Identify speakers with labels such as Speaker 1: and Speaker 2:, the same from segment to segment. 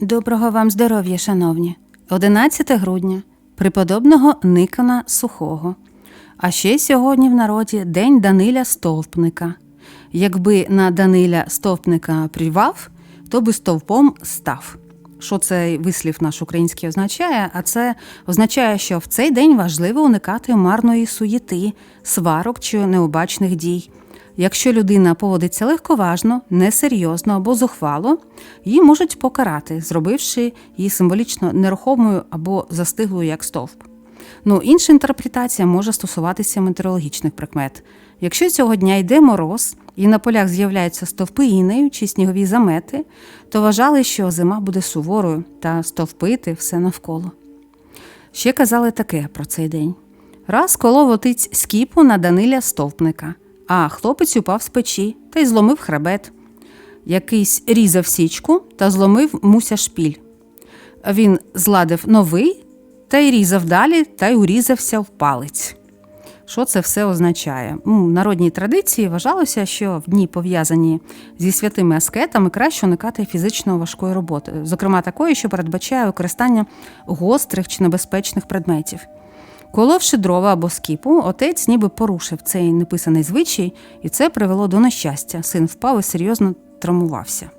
Speaker 1: Доброго вам здоров'я, шановні. 11 грудня, преподобного Никона Сухого. А ще сьогодні в народі День Даниля Стовпника. Якби на Даниля Стовпника прівав, то би стовпом став. Що цей вислів наш український означає? А це означає, що в цей день важливо уникати марної суєти, сварок чи необачних дій. Якщо людина поводиться легковажно, несерйозно або зухвало, її можуть покарати, зробивши її символічно нерухомою або застиглою як стовп. Ну, інша інтерпретація може стосуватися метеорологічних прикмет. Якщо цього дня йде мороз і на полях з'являються стовпи інею чи снігові замети, то вважали, що зима буде суворою та стовпити все навколо. Ще казали таке про цей день. Раз колов отець скіпу на Даниля стовпника, а хлопець упав з печі та й зломив хребет. Якийсь різав січку та зломив муся шпіль. Він зладив новий та й різав далі та й урізався в палець. Що це все означає? У народній традиції вважалося, що в дні пов'язані зі святими аскетами краще уникати фізично важкої роботи, зокрема такої, що передбачає використання гострих чи небезпечних предметів. Коловши дрова або скіпу, отець ніби порушив цей неписаний звичай, і це привело до нещастя. Син впав і серйозно травмувався.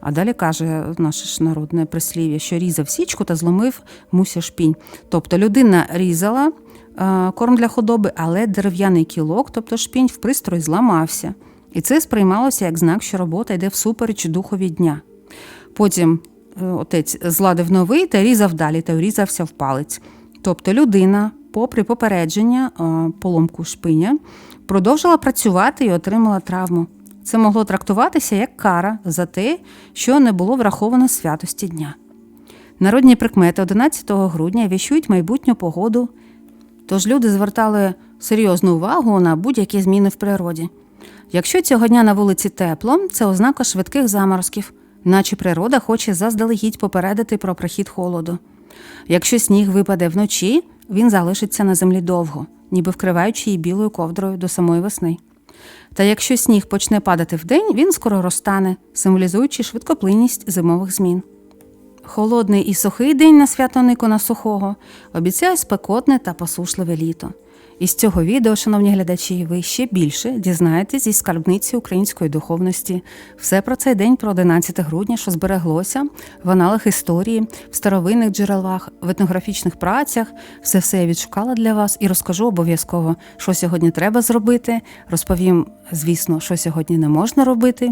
Speaker 1: А далі каже наше ж народне прислів'я, що різав січку та зломив муся шпінь. Тобто людина різала е, корм для худоби, але дерев'яний кілок, тобто шпінь, в пристрой зламався. І це сприймалося як знак, що робота йде всупереч духові дня. Потім е, отець зладив новий та різав далі, та врізався в палець. Тобто людина, попри попередження, е, поломку шпиня, продовжила працювати і отримала травму. Це могло трактуватися як кара за те, що не було враховано святості дня. Народні прикмети 11 грудня віщують майбутню погоду, тож люди звертали серйозну увагу на будь-які зміни в природі. Якщо цього дня на вулиці тепло, це ознака швидких заморозків, наче природа хоче заздалегідь попередити про прихід холоду. Якщо сніг випаде вночі, він залишиться на землі довго, ніби вкриваючи її білою ковдрою до самої весни. Та якщо сніг почне падати вдень, він скоро розтане, символізуючи швидкоплинність зимових змін. Холодний і сухий день на свято Никона Сухого обіцяє спекотне та посушливе літо. Із цього відео, шановні глядачі, ви ще більше дізнаєтесь зі скарбниці української духовності. Все про цей день, про 11 грудня, що збереглося в аналах історії, в старовинних джерелах, в етнографічних працях. Все все я відшукала для вас і розкажу обов'язково, що сьогодні треба зробити. Розповім, звісно, що сьогодні не можна робити.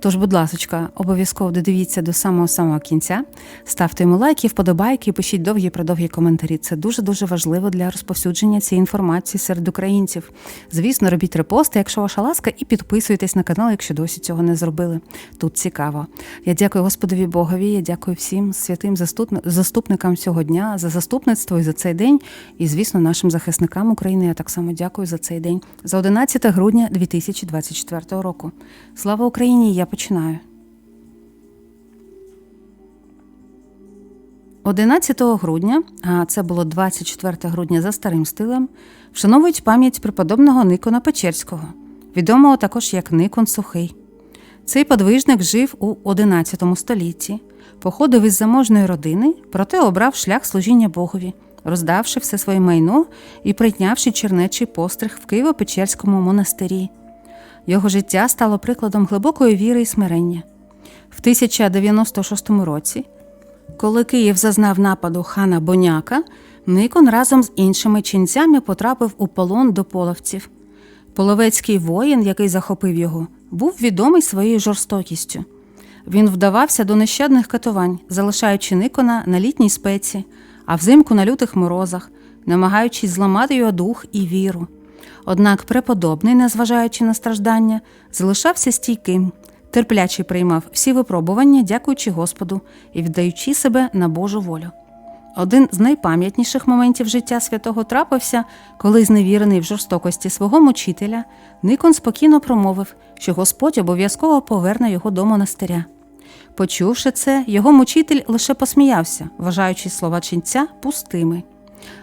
Speaker 1: Тож, будь ласка, обов'язково додивіться до самого самого кінця. Ставте йому лайки, вподобайки, пишіть довгі продовгі коментарі. Це дуже дуже важливо для розповсюдження цієї інформації серед українців. Звісно, робіть репости, якщо ваша ласка, і підписуйтесь на канал, якщо досі цього не зробили. Тут цікаво. Я дякую Господові Богові. Я дякую всім святим заступникам цього дня за заступництво і за цей день. І, звісно, нашим захисникам України. Я так само дякую за цей день. За 11 грудня 2024 року. Слава Україні! Я починаю. 11 грудня, а це було 24 грудня за старим стилем, вшановують пам'ять преподобного Никона Печерського, відомого також як Никон Сухий. Цей подвижник жив у 11 столітті, походив із заможної родини, проте обрав шлях служіння Богові, роздавши все своє майно і прийнявши чернечий постриг в Києво-Печерському монастирі. Його життя стало прикладом глибокої віри і смирення. В 1096 році коли Київ зазнав нападу хана Боняка, Никон разом з іншими ченцями потрапив у полон до половців. Половецький воїн, який захопив його, був відомий своєю жорстокістю. Він вдавався до нещадних катувань, залишаючи Никона на літній спеці, а взимку на лютих морозах, намагаючись зламати його дух і віру. Однак преподобний, незважаючи на страждання, залишався стійким терпляче приймав всі випробування, дякуючи Господу і віддаючи себе на Божу волю. Один з найпам'ятніших моментів життя святого трапився, коли, зневірений в жорстокості свого мучителя, Никон спокійно промовив, що Господь обов'язково поверне його до монастиря. Почувши це, його мучитель лише посміявся, вважаючи слова ченця пустими.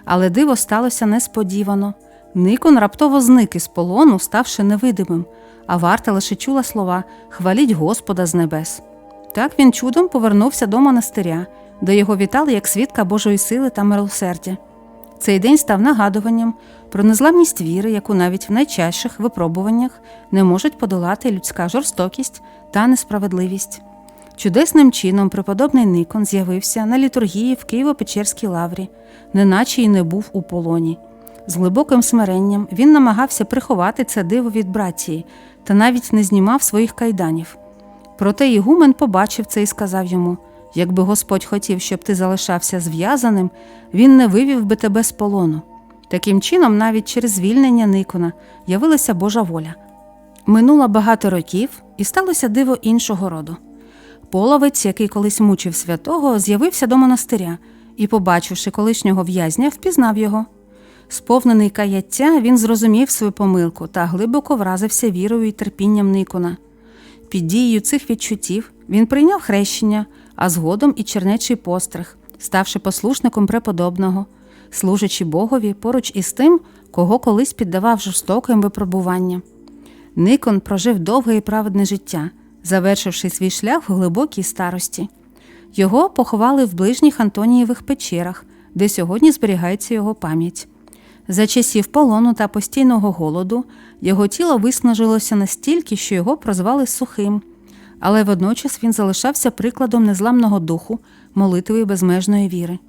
Speaker 1: Але диво сталося несподівано. Никон раптово зник із полону, ставши невидимим, а варта лише чула слова Хваліть Господа з небес. Так він чудом повернувся до монастиря, де його вітали як свідка Божої сили та милосердя. Цей день став нагадуванням про незламність віри, яку навіть в найчастіших випробуваннях не можуть подолати людська жорстокість та несправедливість. Чудесним чином преподобний Никон з'явився на літургії в Києво-Печерській лаврі, неначе й не був у полоні. З глибоким смиренням він намагався приховати це диво від братії та навіть не знімав своїх кайданів. Проте Ігумен побачив це і сказав йому: якби Господь хотів, щоб ти залишався зв'язаним, він не вивів би тебе з полону. Таким чином, навіть через звільнення Никона явилася Божа воля. Минуло багато років, і сталося диво іншого роду. Половець, який колись мучив святого, з'явився до монастиря і, побачивши колишнього в'язня, впізнав його. Сповнений каяття, він зрозумів свою помилку та глибоко вразився вірою і терпінням Никона. Під дією цих відчуттів він прийняв хрещення, а згодом і чернечий постриг, ставши послушником преподобного, служачи Богові поруч із тим, кого колись піддавав жорстоким випробуванням. Никон прожив довге і праведне життя, завершивши свій шлях в глибокій старості. Його поховали в ближніх Антонієвих печерах, де сьогодні зберігається його пам'ять. За часів полону та постійного голоду його тіло виснажилося настільки, що його прозвали сухим, але водночас він залишався прикладом незламного духу, молитви безмежної віри.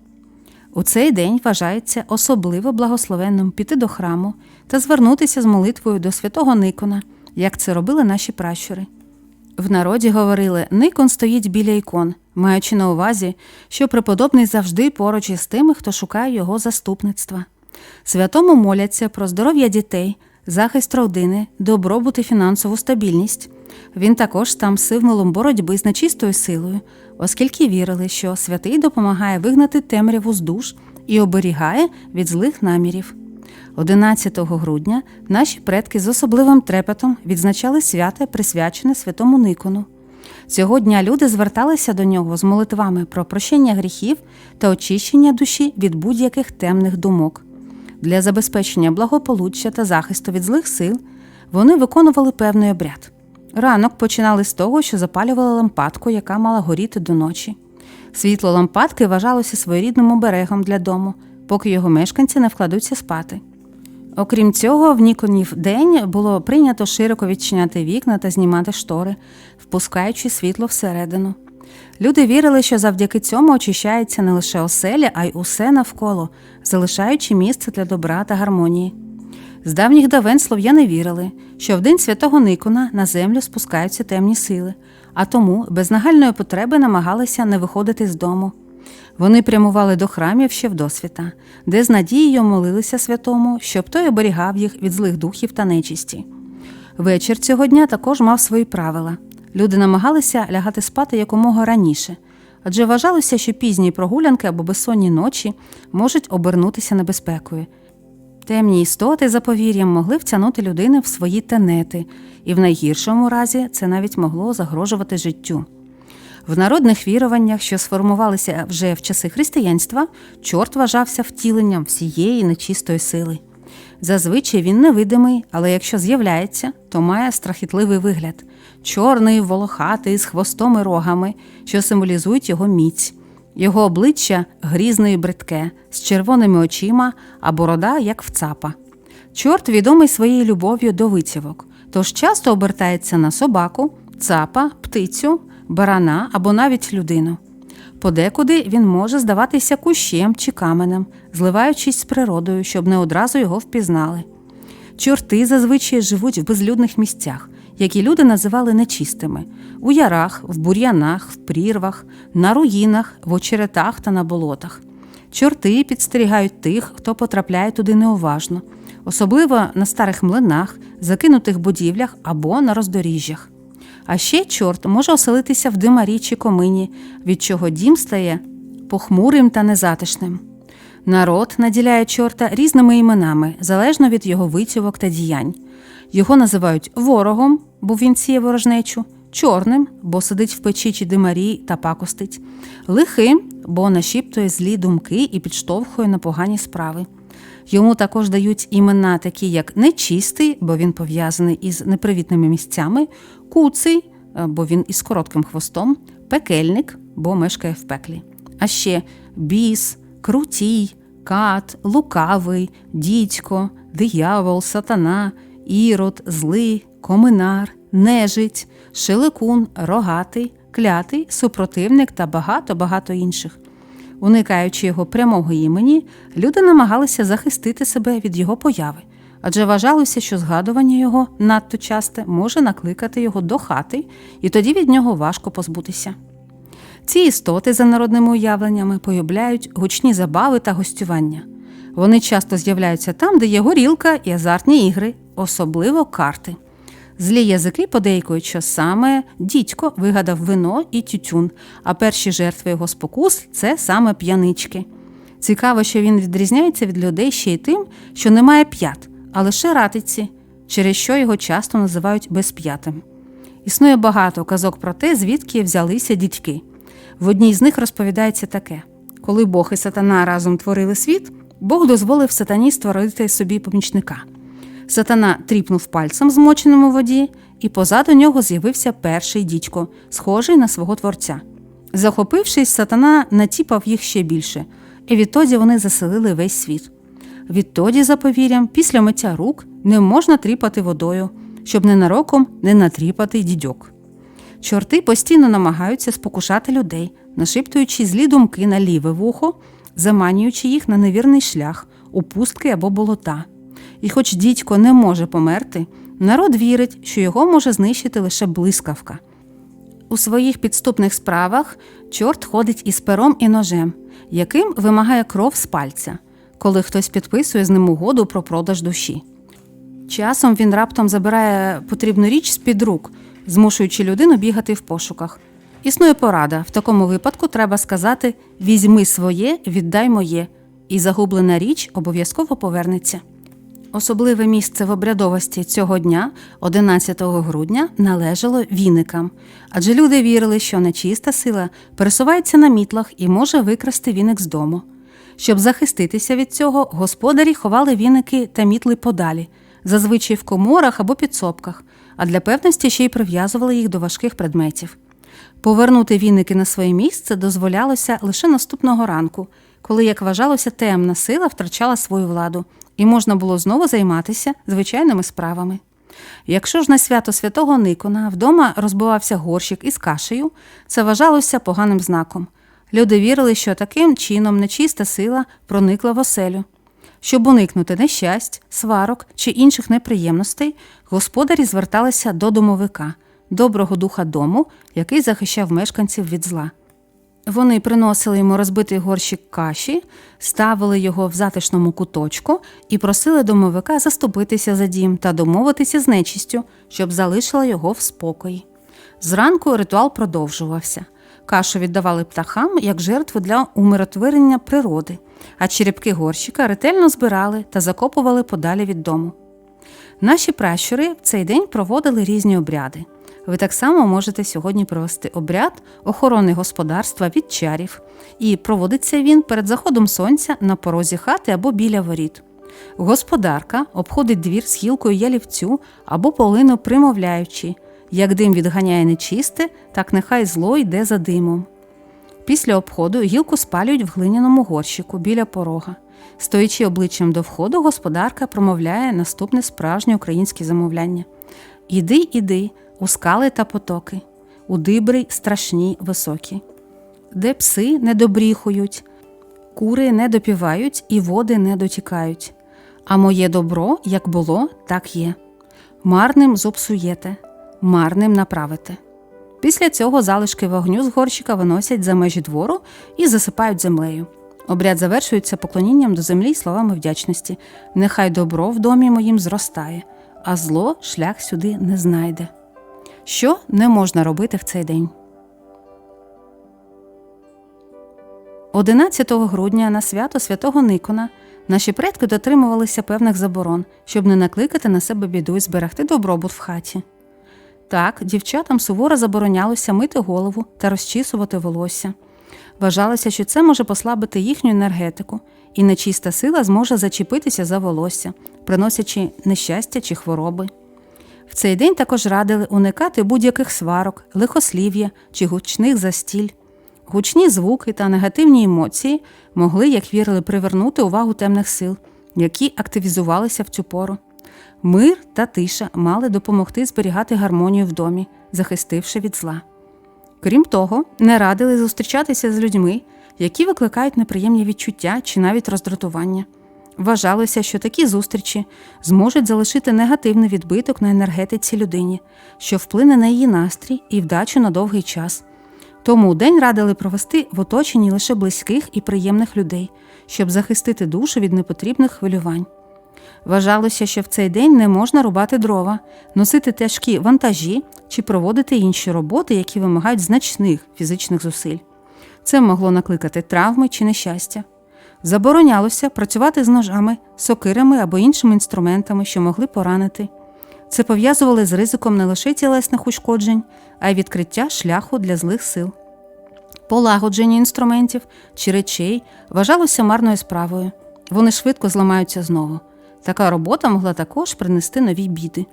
Speaker 1: У цей день вважається особливо благословенним піти до храму та звернутися з молитвою до святого Никона, як це робили наші пращури. В народі говорили, Никон стоїть біля ікон, маючи на увазі, що преподобний завжди поруч із тими, хто шукає його заступництва. Святому моляться про здоров'я дітей, захист родини, добробут і фінансову стабільність. Він також став символом боротьби з нечистою силою, оскільки вірили, що святий допомагає вигнати темряву з душ і оберігає від злих намірів. 11 грудня наші предки з особливим трепетом відзначали свято, присвячене святому Никону. Цього дня люди зверталися до нього з молитвами про прощення гріхів та очищення душі від будь-яких темних думок. Для забезпечення благополуччя та захисту від злих сил вони виконували певний обряд. Ранок починали з того, що запалювали лампадку, яка мала горіти до ночі. Світло лампадки вважалося своєрідним оберегом для дому, поки його мешканці не вкладуться спати. Окрім цього, в Ніконів день було прийнято широко відчиняти вікна та знімати штори, впускаючи світло всередину. Люди вірили, що завдяки цьому очищається не лише оселя, а й усе навколо, залишаючи місце для добра та гармонії. З давніх давен слов'яни вірили, що в день святого Никона на землю спускаються темні сили, а тому без нагальної потреби намагалися не виходити з дому. Вони прямували до храмів ще в досвіта, де з надією молилися святому, щоб той оберігав їх від злих духів та нечисті. Вечір цього дня також мав свої правила. Люди намагалися лягати спати якомога раніше, адже вважалося, що пізні прогулянки або безсонні ночі можуть обернутися небезпекою. Темні істоти за повір'ям могли втягнути людини в свої тенети, і в найгіршому разі це навіть могло загрожувати життю. В народних віруваннях, що сформувалися вже в часи християнства, чорт вважався втіленням всієї нечистої сили. Зазвичай він невидимий, але якщо з'являється, то має страхітливий вигляд чорний, волохатий, з хвостом і рогами, що символізують його міць. Його обличчя грізне і бридке, з червоними очима, а борода, як в цапа. Чорт відомий своєю любов'ю до витівок, тож часто обертається на собаку, цапа, птицю, барана або навіть людину. Подекуди він може здаватися кущем чи каменем, зливаючись з природою, щоб не одразу його впізнали. Чорти зазвичай живуть в безлюдних місцях, які люди називали нечистими у ярах, в бур'янах, в прірвах, на руїнах, в очеретах та на болотах. Чорти підстерігають тих, хто потрапляє туди неуважно, особливо на старих млинах, закинутих будівлях або на роздоріжжях. А ще чорт може оселитися в димарі чи комині, від чого дім стає похмурим та незатишним. Народ наділяє чорта різними іменами, залежно від його витівок та діянь. Його називають ворогом, бо він сіє ворожнечу, чорним, бо сидить в печі чи димарі та пакостить, лихим, бо нашіптує злі думки і підштовхує на погані справи. Йому також дають імена, такі як нечистий, бо він пов'язаний із непривітними місцями, куций, е, бо він із коротким хвостом, пекельник, бо мешкає в пеклі. А ще біс, крутій, кат, лукавий, дідько, диявол, сатана, ірод, злий, коминар, нежить, шеликун, рогатий, клятий, супротивник та багато-багато інших. Уникаючи його прямого імені, люди намагалися захистити себе від його появи, адже вважалося, що згадування його надто часте може накликати його до хати, і тоді від нього важко позбутися. Ці істоти, за народними уявленнями, появляють гучні забави та гостювання. Вони часто з'являються там, де є горілка і азартні ігри, особливо карти. Злі язики подейкують, що саме дідько вигадав вино і тютюн, а перші жертви його спокус це саме п'янички. Цікаво, що він відрізняється від людей ще й тим, що не має п'ят, а лише ратиці, через що його часто називають безп'ятим. Існує багато казок про те, звідки взялися дідьки. В одній з них розповідається таке: коли Бог і сатана разом творили світ, Бог дозволив сатані створити собі помічника. Сатана тріпнув пальцем, змоченим у воді, і позаду нього з'явився перший дідько, схожий на свого творця. Захопившись, сатана натіпав їх ще більше, і відтоді вони заселили весь світ. Відтоді, за повір'ям, після миття рук не можна тріпати водою, щоб ненароком не натріпати дідьок. Чорти постійно намагаються спокушати людей, нашіптуючи злі думки на ліве вухо, заманюючи їх на невірний шлях, у пустки або болота. І хоч дідько не може померти, народ вірить, що його може знищити лише блискавка. У своїх підступних справах чорт ходить із пером і ножем, яким вимагає кров з пальця, коли хтось підписує з ним угоду про продаж душі. Часом він раптом забирає потрібну річ з-під рук, змушуючи людину бігати в пошуках. Існує порада. В такому випадку треба сказати візьми своє, віддай моє, і загублена річ обов'язково повернеться. Особливе місце в обрядовості цього дня, 11 грудня, належало віникам, адже люди вірили, що нечиста сила пересувається на мітлах і може викрасти віник з дому. Щоб захиститися від цього, господарі ховали віники та мітли подалі, зазвичай в коморах або підсобках, а для певності ще й прив'язували їх до важких предметів. Повернути віники на своє місце дозволялося лише наступного ранку, коли, як вважалося, темна сила втрачала свою владу, і можна було знову займатися звичайними справами. Якщо ж на свято святого Никона вдома розбивався горщик із кашею, це вважалося поганим знаком. Люди вірили, що таким чином нечиста сила проникла в оселю. Щоб уникнути нещасть, сварок чи інших неприємностей, господарі зверталися до домовика, доброго духа дому, який захищав мешканців від зла. Вони приносили йому розбитий горщик каші, ставили його в затишному куточку і просили домовика заступитися за дім та домовитися з нечистю, щоб залишила його в спокої. Зранку ритуал продовжувався. Кашу віддавали птахам як жертву для умиротворення природи, а черепки горщика ретельно збирали та закопували подалі від дому. Наші пращури в цей день проводили різні обряди. Ви так само можете сьогодні провести обряд охорони господарства від чарів, і проводиться він перед заходом сонця на порозі хати або біля воріт. Господарка обходить двір з гілкою ялівцю або полину примовляючи, як дим відганяє нечисте, так нехай зло йде за димом. Після обходу гілку спалюють в глиняному горщику біля порога. Стоячи обличчям до входу, господарка промовляє наступне справжнє українське замовляння: Іди, іди, у скали та потоки, у дибри страшні високі, де пси не добріхують, кури не допівають і води не дотікають. А моє добро, як було, так є. Марним зопсуєте, марним направите. Після цього залишки вогню з горщика виносять за межі двору і засипають землею. Обряд завершується поклонінням до землі й словами вдячності. Нехай добро в домі моїм зростає, а зло шлях сюди не знайде. Що не можна робити в цей день? 11 грудня на свято святого Никона наші предки дотримувалися певних заборон, щоб не накликати на себе біду і зберегти добробут в хаті. Так, дівчатам суворо заборонялося мити голову та розчісувати волосся. Вважалося, що це може послабити їхню енергетику, і нечиста сила зможе зачепитися за волосся, приносячи нещастя чи хвороби. В цей день також радили уникати будь-яких сварок, лихослів'я чи гучних застіль. Гучні звуки та негативні емоції могли, як вірили, привернути увагу темних сил, які активізувалися в цю пору. Мир та тиша мали допомогти зберігати гармонію в домі, захистивши від зла. Крім того, не радили зустрічатися з людьми, які викликають неприємні відчуття чи навіть роздратування. Вважалося, що такі зустрічі зможуть залишити негативний відбиток на енергетиці людині, що вплине на її настрій і вдачу на довгий час. Тому день радили провести в оточенні лише близьких і приємних людей, щоб захистити душу від непотрібних хвилювань. Вважалося, що в цей день не можна рубати дрова, носити тяжкі вантажі чи проводити інші роботи, які вимагають значних фізичних зусиль. Це могло накликати травми чи нещастя. Заборонялося працювати з ножами, сокирами або іншими інструментами, що могли поранити. Це пов'язували з ризиком не лише тілесних ушкоджень, а й відкриття шляху для злих сил. Полагодження інструментів чи речей вважалося марною справою. Вони швидко зламаються знову. Така робота могла також принести нові біди.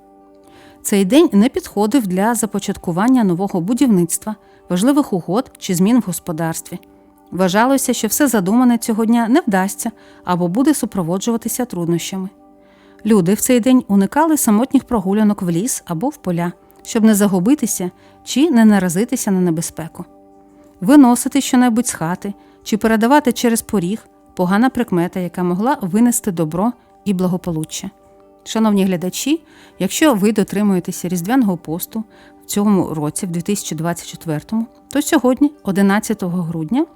Speaker 1: Цей день не підходив для започаткування нового будівництва, важливих угод чи змін в господарстві. Вважалося, що все задумане цього дня не вдасться або буде супроводжуватися труднощами. Люди в цей день уникали самотніх прогулянок в ліс або в поля, щоб не загубитися чи не наразитися на небезпеку. Виносити щонебудь з хати чи передавати через поріг погана прикмета, яка могла винести добро і благополуччя. Шановні глядачі, якщо ви дотримуєтеся Різдвяного посту цьому році, в 2024, то сьогодні, 11 грудня,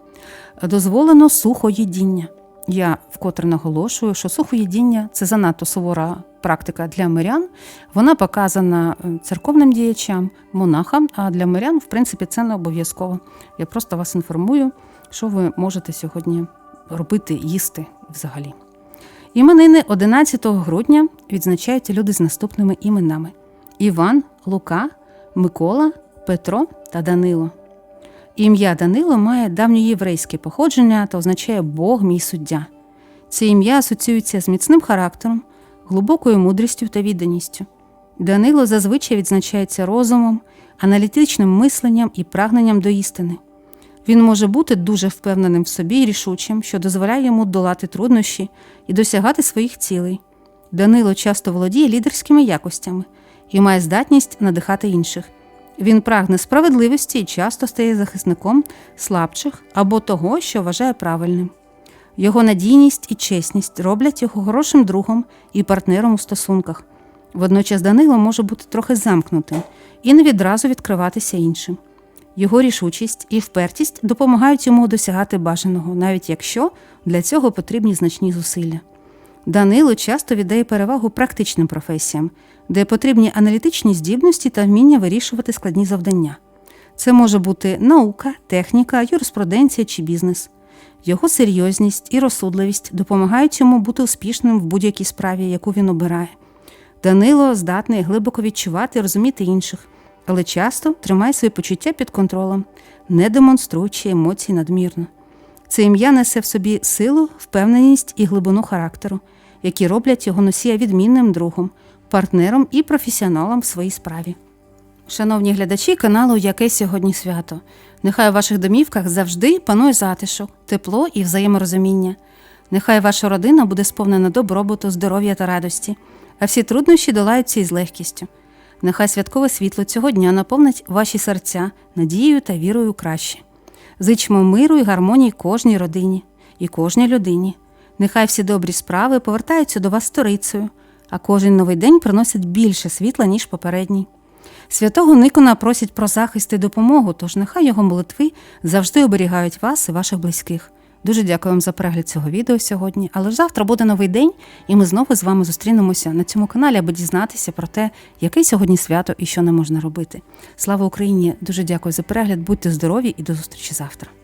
Speaker 1: дозволено сухоїдіння. Я вкотре наголошую, що сухоїдіння це занадто сувора практика для мирян. Вона показана е, церковним діячам, монахам, а для мирян, в принципі, це не обов'язково. Я просто вас інформую, що ви можете сьогодні робити, їсти взагалі. Іменини 11 грудня відзначаються люди з наступними іменами: Іван, Лука, Микола, Петро та Данило. Ім'я Данило має давньоєврейське походження та означає Бог мій суддя. Це ім'я асоціюється з міцним характером, глибокою мудрістю та відданістю. Данило зазвичай відзначається розумом, аналітичним мисленням і прагненням до істини. Він може бути дуже впевненим в собі і рішучим, що дозволяє йому долати труднощі і досягати своїх цілей. Данило часто володіє лідерськими якостями і має здатність надихати інших. Він прагне справедливості і часто стає захисником слабших або того, що вважає правильним. Його надійність і чесність роблять його хорошим другом і партнером у стосунках. Водночас Данило може бути трохи замкнутим і не відразу відкриватися іншим. Його рішучість і впертість допомагають йому досягати бажаного, навіть якщо для цього потрібні значні зусилля. Данило часто віддає перевагу практичним професіям, де потрібні аналітичні здібності та вміння вирішувати складні завдання. Це може бути наука, техніка, юриспруденція чи бізнес. Його серйозність і розсудливість допомагають йому бути успішним в будь-якій справі, яку він обирає. Данило здатний глибоко відчувати і розуміти інших, але часто тримає свої почуття під контролем, не демонструючи емоцій надмірно. Це ім'я несе в собі силу, впевненість і глибину характеру, які роблять його носія відмінним другом, партнером і професіоналом в своїй справі. Шановні глядачі каналу Яке сьогодні свято. Нехай у ваших домівках завжди панує затишок, тепло і взаєморозуміння. Нехай ваша родина буде сповнена добробуту, здоров'я та радості, а всі труднощі долаються із легкістю. Нехай святкове світло цього дня наповнить ваші серця надією та вірою краще. Зичмо миру і гармонії кожній родині і кожній людині. Нехай всі добрі справи повертаються до вас сторицею, а кожен новий день приносить більше світла, ніж попередній. Святого Никона просять про захист і допомогу, тож нехай його молитви завжди оберігають вас і ваших близьких. Дуже дякую вам за перегляд цього відео сьогодні. Але ж завтра буде новий день, і ми знову з вами зустрінемося на цьому каналі, аби дізнатися про те, яке сьогодні свято і що не можна робити. Слава Україні! Дуже дякую за перегляд. Будьте здорові і до зустрічі завтра.